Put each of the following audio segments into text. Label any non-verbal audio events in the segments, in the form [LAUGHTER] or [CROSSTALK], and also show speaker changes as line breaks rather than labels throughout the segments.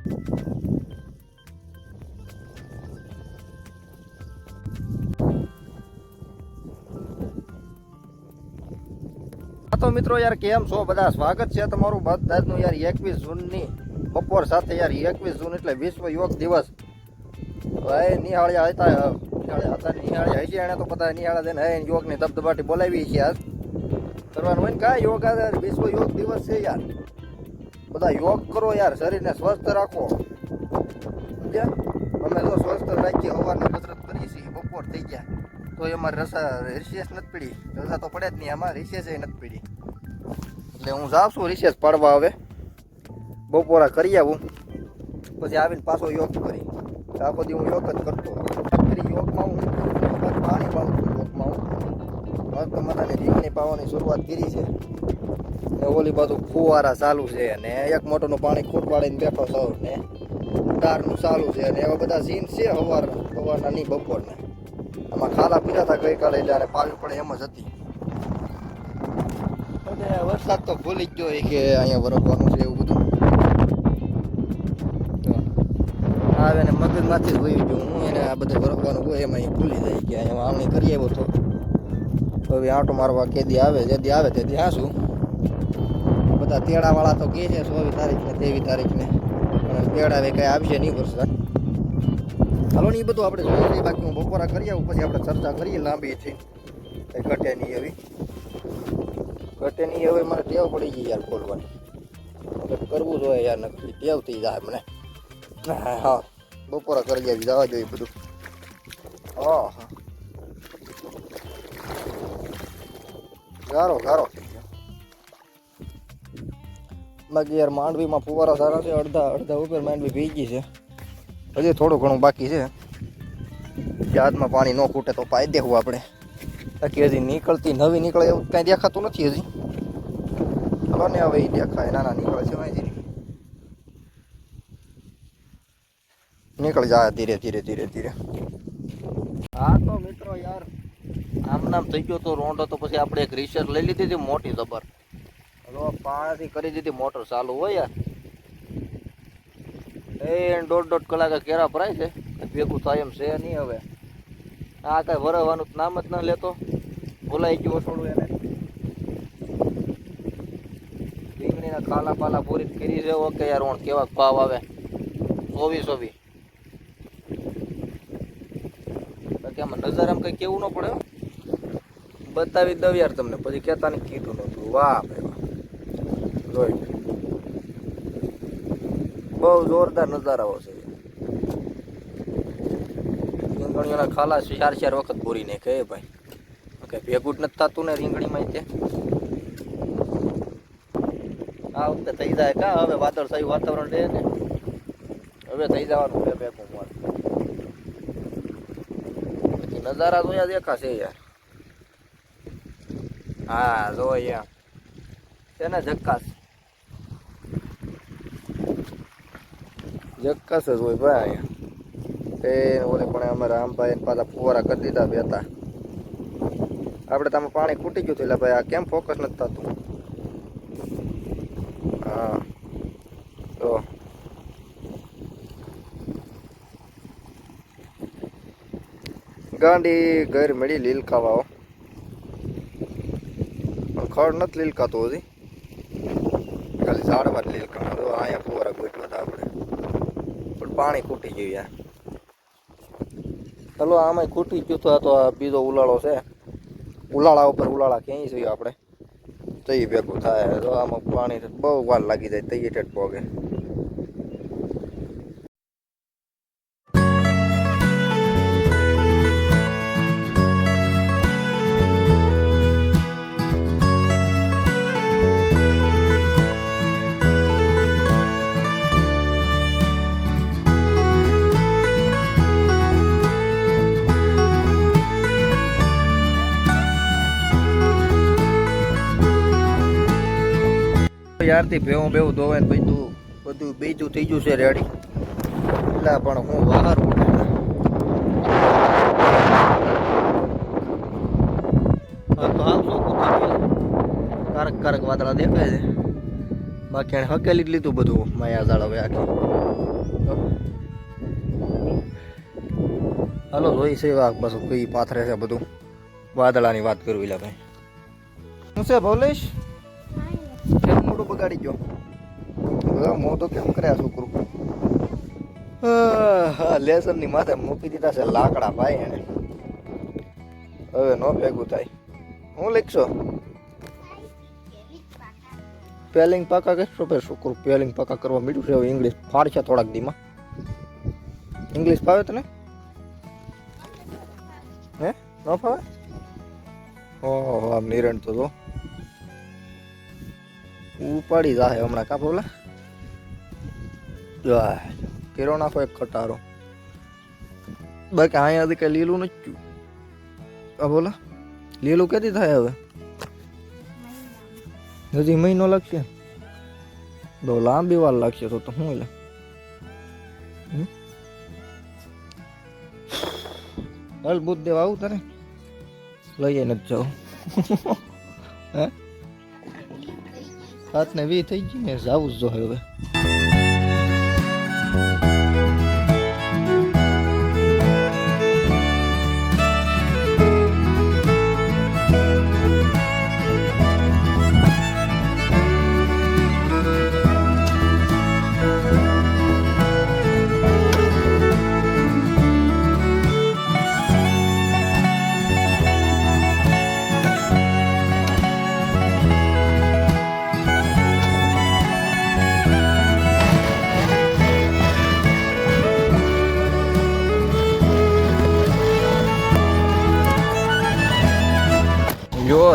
તો મિત્રો યાર, કેમ છો? બધા સ્વાગત છે તમારું બધાનું યાર એકવીસ જૂનની બપોર સાથે યાર, એકવીસ જૂન એટલે વિશ્વ યોગ દિવસ. ભાઈ, નિહાળ્યા હતા હતા, નિહાળ્યા હજી એને તો બધા નિહાળા દે ને યોગની ધબધબાટી બોલાવી છે આજ કરવાનું હોય ને કાંઈ યોગ વિશ્વ યોગ દિવસ છે યાર. બધા યોગ કરો યાર, શરીરને સ્વસ્થ રાખો. સમજ્યા? અમે તો સ્વસ્થ રાખીએ સવારની કસરત કરીએ છીએ, બપોર થઈ ગયા. તો અમારે રસા રિસેસ નથી પડી. રસા તો પડે જ નહીં અમારે રિસેસ નથી પડી. એટલે હું જાઉં છું રિસેસ પાડવા હવે. બપોરા કરી આવું. પછી આવીને પાછો યોગ કરી. આખો દી હું યોગ જ કરતો યોગમાં હું પાણી પાઉં હું રીંગણી પાવાની શરૂઆત કરી છે. ને ઓલી બાજુ ફુવારા ચાલુ છે અને એક મોટરનું પાણી ખૂટવાડીને બેઠો સૌ ને તારનું ચાલુ છે અને એવા બધા સીન છે સવાર હવારના નહીં બપોરના. આમાં ખાલા પીતા હતા ગઈકાલે જ્યારે પાવી પડે એમ જ હતી. વરસાદ તો ભૂલી જ ગયો કે અહીંયા વરસવાનું છે એવું બધું. આવે ને મગજમાંથી જ વહી ગયું હું, એને આ બધું વરસવાનું હોય એમાં એ ભૂલી જાય કે અહીંયા વાવણી કરી આવ્યો તો. હવે આંટો મારવા કેદી આવે, જેદી આવે તેથી હાશું બધા તેડાવાળા તો કહે છે સોવી તારીખને તેવી તારીખને. પણ તેડાવે કંઈ આવશે નહીં વરસાદ. હાલો ને એ બધું આપણે જોઈએ બાકી હું બપોરા કરી આવું, પછી આપણે ચર્ચા કરીએ લાંબી છે કંઈ ઘટે નહીં એવી ઘટે નહીં હવે, મારે ટેવ પડી ગઈ યાર બોલવાની કરવું જોઈએ યાર નક્કી ટેવ થઈ જાય મને. હા બપોરા કરી આવી, જવા જોઈએ બધું. હા હા. ગારો ગારો. બાકી યાર માંડવીમાં ફુવારા સારા છે, અડધા અડધા ઉપર માંડવી ભીગી છે. હજી થોડું ઘણું બાકી છે. જાતમાં પાણી ન ખૂટે તો પાઈ દેવું આપણે. બાકી હજી નીકળતી, નવી નીકળે એવું કાંઈ દેખાતું નથી હજી. હવે ને હવે એ દેખાય, નાના નીકળે છે હજી નીકળી જાય ધીરે ધીરે ધીરે ધીરે. હા તો મિત્રો યાર આમ નામ થઈ ગયો તો રોંડો તો પછી આપણે એક રિસર્ચ લઈ લીધી હતી, મોટી જબર પાણીથી કરી દીધી, મોટર ચાલુ હોય યાર એ દોઢ દોઢ કલાકે કેરા ભરાય છે. ભેગું થાય એમ છે નહીં હવે. આ કાંઈ વરવાનું તો નામ જ ન લેતો. ભૂલાઈ ગયું થોડું એને. રીંગણીના ખાલા પાલા પૂરી કરી છે ઓકે યાર ઓણ કેવા ભાવ આવે? ચોવીસ ચોવીસ. બાકી આમાં નજર આમ કંઈ કેવું ન પડે બતાવી દઉં યાર તમને, પછી કહેતા ને કીધું નહોતું. વાહ ભાઈ જોઈ બહુ જોરદાર નજારાઓ છે. રીંગણીઓના ખાલા ચાર ચાર વખત પૂરી નાખે એ ભાઈ. કઈ ભેગું નથી થતું ને રીંગણીમાં તે. આ વખતે થઈ જાય કા? હવે વાદળ થયું, વાતાવરણ રહે ને. હવે થઈ જવાનું બે ભેગું મોર નજારા જોયા દેખાશે યાર. હા, જો અહીંયા. છે ને જક્કાસ? જક્કસ જ હોય ભાઈ એ ઓલે પણ અમારા આમભાઈ ને પાછા ફુવારા કરી દીધા બે હતા. આપણે તમે પાણી ખૂટી ગયું હતું એટલે ભાઈ આ કેમ ફોકસ નથી થતું હા તો ગાંડી ઘર મળી લીલકાવાઓ પણ ખડ નથી લીલકાતો હજી. ખાલી ઝાડવા જ લીલકા તો અહીંયા ફુવારા ગોઠવા હતા આપણે. પણ પાણી ખૂટી ગયું યાર. ચલો આમાં ખૂટી ગયું તો આ તો બીજો ઉલાળો છે. ઉલાળા ઉપર ઉલાળા ક્યાંય જોઈએ આપણે? તઈ ભેગું થાય. તો આમાં પાણી બહુ વાર લાગી જાય ઠેઠ પોગે. યારથી ભેવું ભેવું ધોવે ને બધું બધું બીજું થઈ ગયું છે રેડી. એટલે પણ હું બહાર કારક કારક વાદળા દેખાય છે. બાકી એને હકેલી જ લીધું બધું, માયા જાળ હવે આખી. હાલો જોઈ છે બસ કઈ પાથરે છે બધું. વાદળાની વાત કરવી એટલે ભાઈ. શું છે, ભવલેશ? બગાડી ગયો. હવે તો કેમ કર્યા છોકરું? લેસનની માથે મૂકી દીધા છે લાકડા ભાઈ એને. હવે નો ભેગું થાય. હું લખશો? પેલિંગ પાકા કે શું ભાઈ છોકરું? પેલિંગ પાકા કરવા મીઠું છે ઇંગ્લિશ ફાડશે થોડાક દીમાં. ઇંગ્લિશ ફાવે તને? હે? ન ફાવે? ઓહો, આમ નિરણ તો જો. ઉપાડી જાહે હમણાં કાપ બોલા? કેરો નાખો એક ખટારો બાકી અહીંયાથી કઈ લીલું નથી આ બોલા? લીલું કેથી થાય હવે? હજી મહિનો લાગશે. બહુ લાંબી વાર લાગશે તો તો શું એટલે? હાલ બુદ્ધ દેવા આવું તારે? લઈએ નથી જાઉં. [LAUGHS] હે? સાત ને વી થઈ ગઈ ને જાવું જ જો હવે.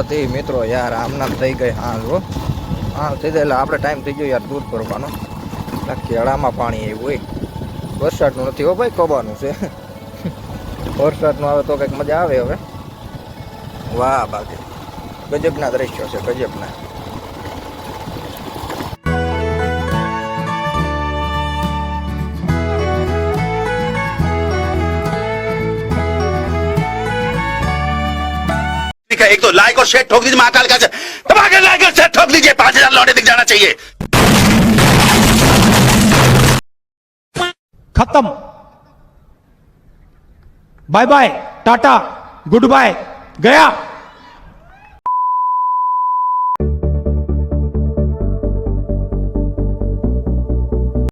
તે મિત્રો યાર આમનામ થઈ ગઈ હા. જો હા થઈ જાય એટલે આપણે ટાઈમ થઈ ગયો યાર દૂધ ભરવાનો. કેળામાં પાણી એવું હોય. વરસાદનું નથી હો ભાઈ કબાનું છે. વરસાદનું આવે તો કંઈક મજા આવે હવે. વાહ બાકી. ગજબના દ્રશ્યો છે, ગજબના.
है एक तो लाइक और शेयर ठोक दीजिए महाकाल का दबा के लाइक और शेयर ठोक दीजिए पांच हजार लौटे दिख जाना चाहिए
खत्म bye bye tata goodbye गया